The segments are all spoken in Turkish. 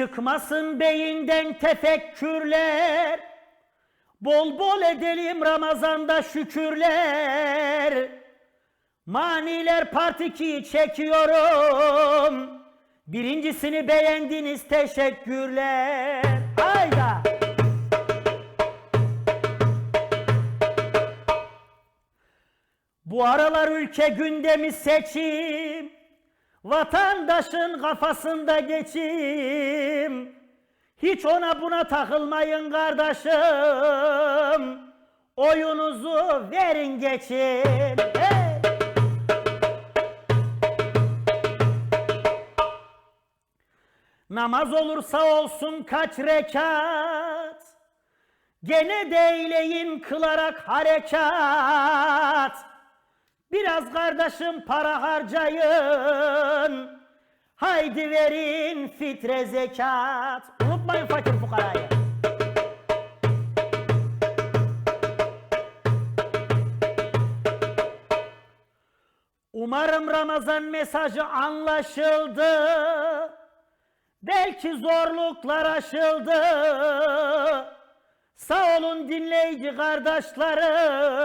Çıkmasın beyinden tefekkürler. Bol bol edelim Ramazan'da şükürler. Maniler part 2'yi çekiyorum. Birincisini beğendiniz teşekkürler. Hayda. Bu aralar ülke gündemi seçim. Vatandaşın kafasında geçim. Hiç ona buna takılmayın kardeşim. Oyunuzu verin geçin. Hey! Namaz olursa olsun kaç rekat. Gene de kılarak harekat. Biraz kardeşim para harcayın. Haydi verin fitre zekat. Unutmayın fakir fukarayı. Umarım Ramazan mesajı anlaşıldı. Belki zorluklar aşıldı. Sağ olun dinleyici kardeşlerim.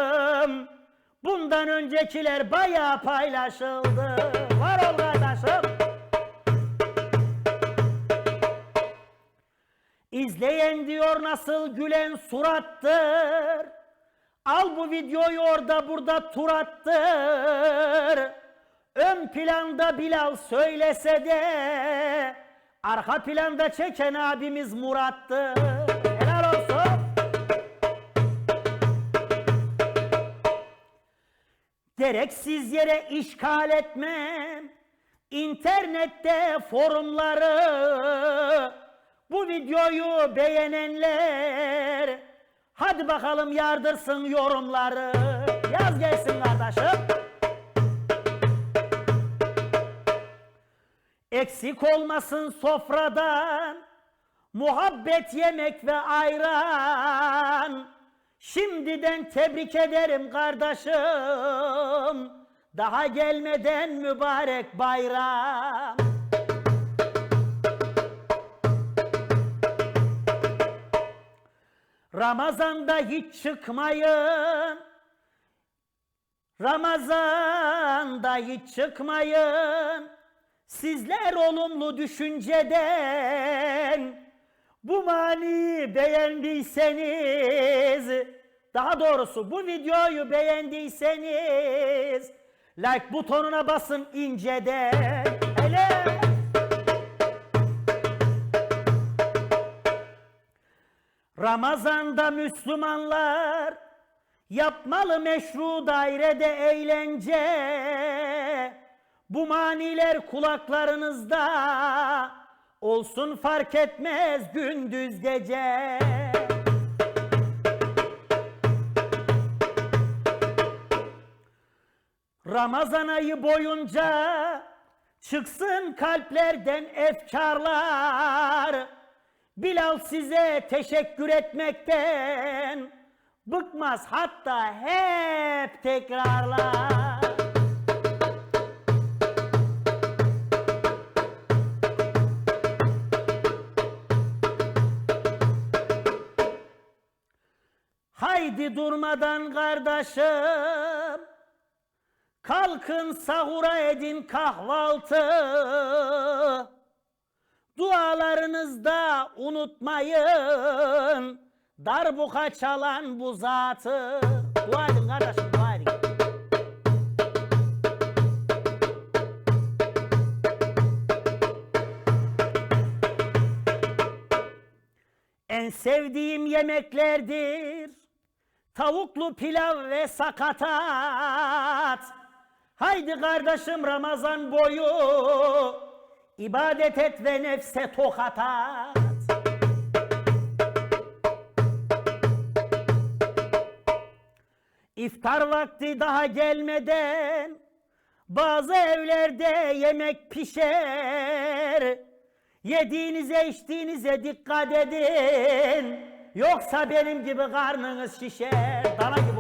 Bundan öncekiler bayağı paylaşıldı. Var ol kardeşim. İzleyen diyor nasıl gülen surattır. Al bu videoyu orada burada tur attır. Ön planda Bilal söylese de arka planda çeken abimiz Murat'tır. Gereksiz yere işgal etmem. İnternette forumları bu videoyu beğenenler hadi bakalım yardırsın yorumları. Yaz gelsin kardeşim. Eksik olmasın sofradan muhabbet yemek ve ayran. Şimdiden tebrik ederim kardeşim. Daha gelmeden mübarek bayram. Ramazan'da hiç çıkmayın. Ramazan'da hiç çıkmayın. Sizler olumlu düşünceden bu mani beğendiyseniz daha doğrusu bu videoyu beğendiyseniz like butonuna basın inceden. Hele. Ramazan'da Müslümanlar yapmalı meşru dairede eğlence. Bu maniler kulaklarınızda olsun fark etmez gündüz gece. Ramazan ayı boyunca çıksın kalplerden efkarlar. Bilal size teşekkür etmekten bıkmaz hatta hep tekrarlar. Haydi durmadan kardeşim Kalkın sahura edin kahvaltı. Dualarınızda unutmayın. Darbuka çalan bu zatı. Dua edin kardeşim dua edin. En sevdiğim yemeklerdir. Tavuklu pilav ve sakatat Haydi kardeşim Ramazan boyu ibadet et ve nefse tokat at. İftar vakti daha gelmeden bazı evlerde yemek pişer. Yediğinize içtiğinize dikkat edin. Yoksa benim gibi karnınız şişer. Dana gibi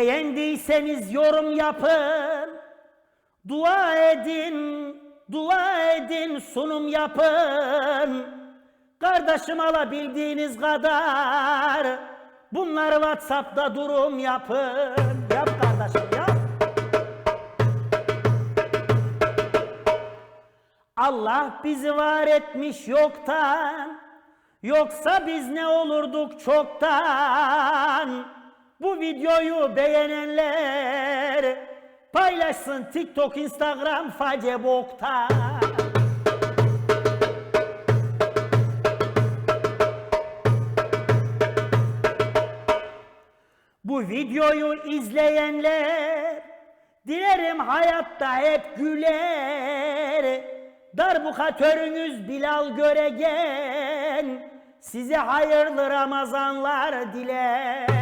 Beğendiyseniz yorum yapın. Dua edin, dua edin, sunum yapın. Kardeşim alabildiğiniz kadar bunları WhatsApp'ta durum yapın. Yap kardeşim yap. Allah bizi var etmiş yoktan. Yoksa biz ne olurduk çoktan. Bu videoyu beğenenler paylaşsın TikTok, Instagram, Facebook'ta. Bu videoyu izleyenler dilerim hayatta hep güler. Darbukatörünüz Bilal Göregen size hayırlı Ramazanlar diler.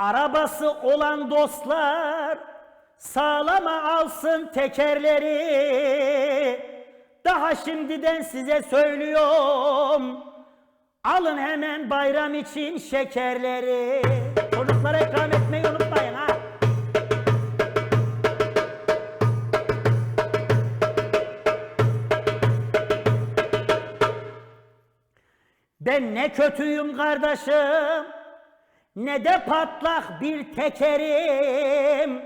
Arabası olan dostlar sağlama alsın tekerleri. Daha şimdiden size söylüyorum. Alın hemen bayram için şekerleri. Çocuklara ikram etmeyi unutmayın ha. Ben ne kötüyüm kardeşim, ne de patlak bir tekerim.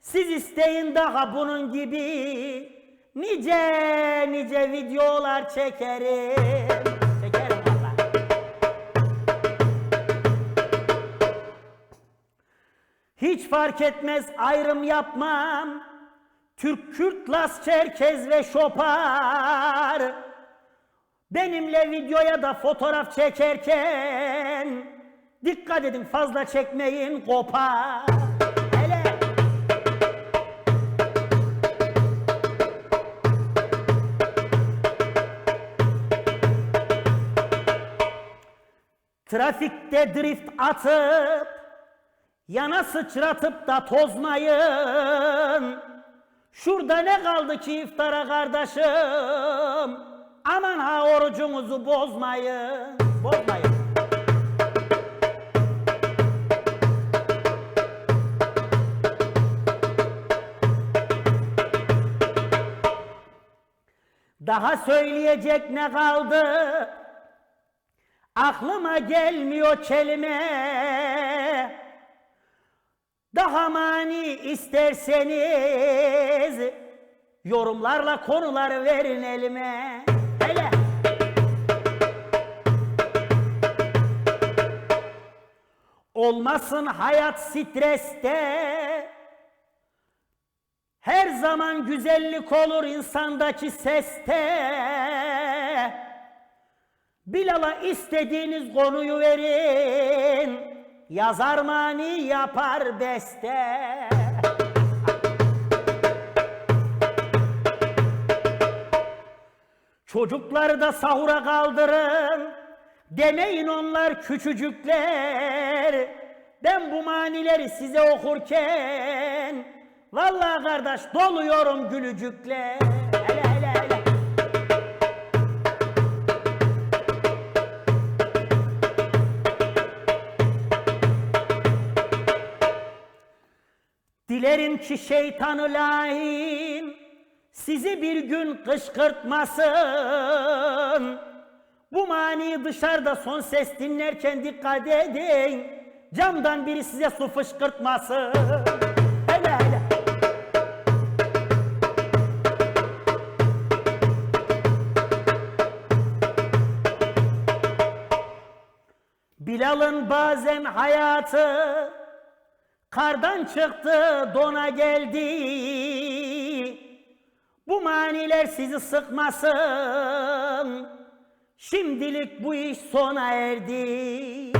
Siz isteyin daha bunun gibi nice nice videolar çekerim. Çekerim valla. Hiç fark etmez ayrım yapmam. Türk, Kürt, Las, Çerkez ve Şopar. Benimle videoya da fotoğraf çekerken dikkat edin fazla çekmeyin kopar. Trafikte drift atıp yana sıçratıp da tozmayın. Şurada ne kaldı ki iftara kardeşim? Aman ha orucunuzu. Bozmayın. Daha söyleyecek ne kaldı? Aklıma gelmiyor kelime. Daha mani isterseniz yorumlarla konuları verin elime. Hele. Olmasın hayat streste. Her zaman güzellik olur insandaki seste. Bilal'a istediğiniz konuyu verin. Yazar mani yapar beste. Çocukları da sahura kaldırın. Demeyin onlar küçücükler. Ben bu manileri size okurken vallahi kardeş doluyorum gülücükler. Hele hele hele. Dilerim ki şeytanı lain sizi bir gün kışkırtmasın. Bu mani dışarıda son ses dinlerken dikkat edin. Camdan biri size su fışkırtmasın. Bilal'ın bazen hayatı kardan çıktı dona geldi. Bu maniler sizi sıkmasın. Şimdilik bu iş sona erdi.